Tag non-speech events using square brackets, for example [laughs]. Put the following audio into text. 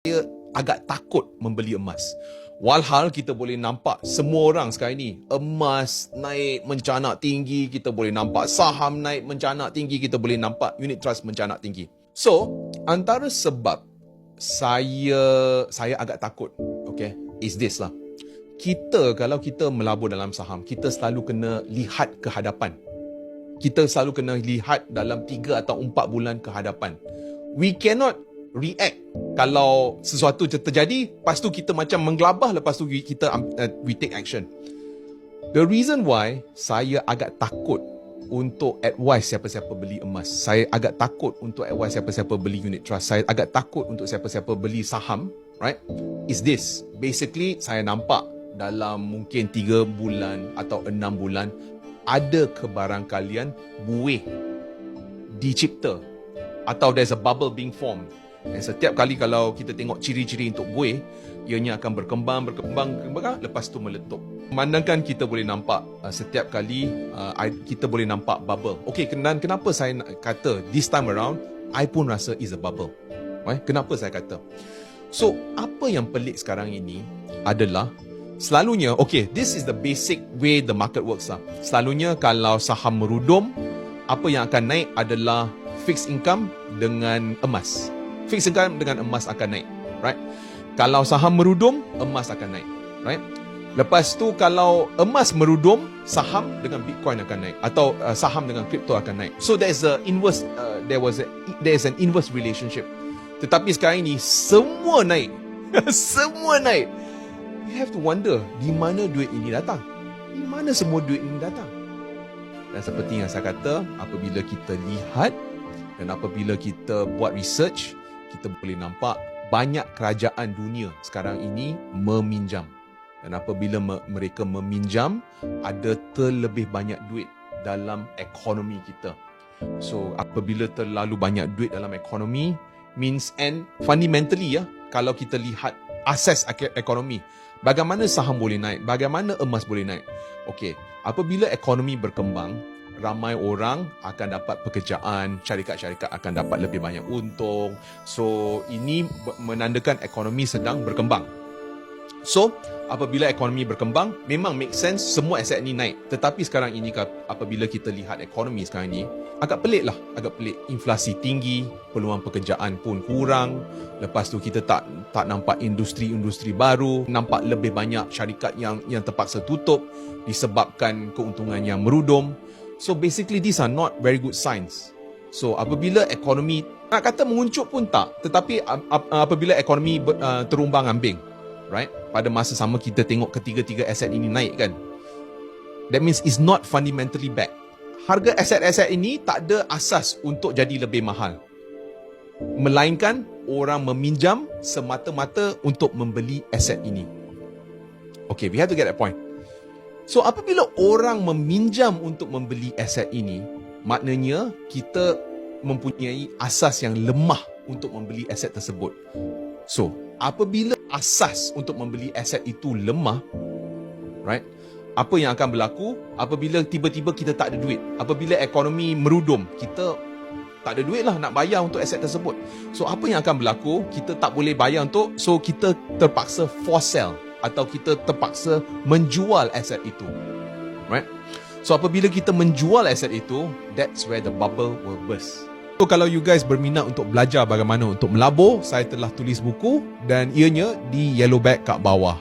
saya agak takut membeli emas. Walhal kita boleh nampak semua orang sekarang ni emas naik mencanak tinggi, kita boleh nampak saham naik mencanak tinggi, kita boleh nampak unit trust mencanak tinggi. So, antara sebab saya saya agak takut, okay, is this lah. Kita kalau kita melabur dalam saham, kita selalu kena lihat ke hadapan. Kita selalu kena lihat dalam 3 atau 4 bulan ke hadapan. We cannot react kalau sesuatu terjadi lepas tu kita macam menggelabah lepas tu kita uh, we take action. The reason why saya agak takut untuk advice siapa-siapa beli emas. Saya agak takut untuk advice siapa-siapa beli unit trust. Saya agak takut untuk siapa-siapa beli saham right? Is this. Basically saya nampak dalam mungkin 3 bulan atau 6 bulan ada kebarangkalian buih dicipta atau there's a bubble being formed dan setiap kali kalau kita tengok ciri-ciri untuk buih, ianya akan berkembang, berkembang, berkembang, lepas tu meletup. Memandangkan kita boleh nampak uh, setiap kali uh, kita boleh nampak bubble. Okey, dan kenapa saya kata this time around, I pun rasa is a bubble. Eh, kenapa saya kata? So, apa yang pelik sekarang ini adalah selalunya, okay, this is the basic way the market works lah. Selalunya kalau saham merudum, apa yang akan naik adalah fixed income dengan emas income dengan emas akan naik right? Kalau saham merudum emas akan naik right? Lepas tu kalau emas merudum saham dengan bitcoin akan naik atau uh, saham dengan crypto akan naik. So there's a inverse uh, there was a there's an inverse relationship. Tetapi sekarang ini semua naik. [laughs] Semua naik. You have to wonder di mana duit ini datang? Di mana semua duit ini datang? Dan seperti yang saya kata apabila kita lihat dan apabila kita buat research kita boleh nampak banyak kerajaan dunia sekarang ini meminjam. Dan apabila mereka meminjam, ada terlebih banyak duit dalam ekonomi kita. So, apabila terlalu banyak duit dalam ekonomi, means and fundamentally ya, kalau kita lihat asas ekonomi, bagaimana saham boleh naik, bagaimana emas boleh naik. Okey, apabila ekonomi berkembang, ramai orang akan dapat pekerjaan, syarikat-syarikat akan dapat lebih banyak untung. So, ini menandakan ekonomi sedang berkembang. So, apabila ekonomi berkembang, memang make sense semua aset ini naik. Tetapi sekarang ini apabila kita lihat ekonomi sekarang ini, agak pelik lah, agak pelik. Inflasi tinggi, peluang pekerjaan pun kurang. Lepas tu kita tak tak nampak industri-industri baru, nampak lebih banyak syarikat yang yang terpaksa tutup disebabkan keuntungan yang merudum. So basically these are not very good signs. So apabila ekonomi nak kata menguncup pun tak, tetapi apabila ekonomi uh, terumbang ambing, right? Pada masa sama kita tengok ketiga-tiga aset ini naik kan. That means it's not fundamentally bad. Harga aset-aset ini tak ada asas untuk jadi lebih mahal. Melainkan orang meminjam semata-mata untuk membeli aset ini. Okay, we have to get that point. So apabila orang meminjam untuk membeli aset ini, maknanya kita mempunyai asas yang lemah untuk membeli aset tersebut. So, apabila asas untuk membeli aset itu lemah, right? Apa yang akan berlaku apabila tiba-tiba kita tak ada duit? Apabila ekonomi merudum, kita tak ada duit lah nak bayar untuk aset tersebut. So, apa yang akan berlaku? Kita tak boleh bayar untuk, so kita terpaksa for sell atau kita terpaksa menjual aset itu. Right? So apabila kita menjual aset itu, that's where the bubble will burst. So kalau you guys berminat untuk belajar bagaimana untuk melabur, saya telah tulis buku dan ianya di yellow bag kat bawah.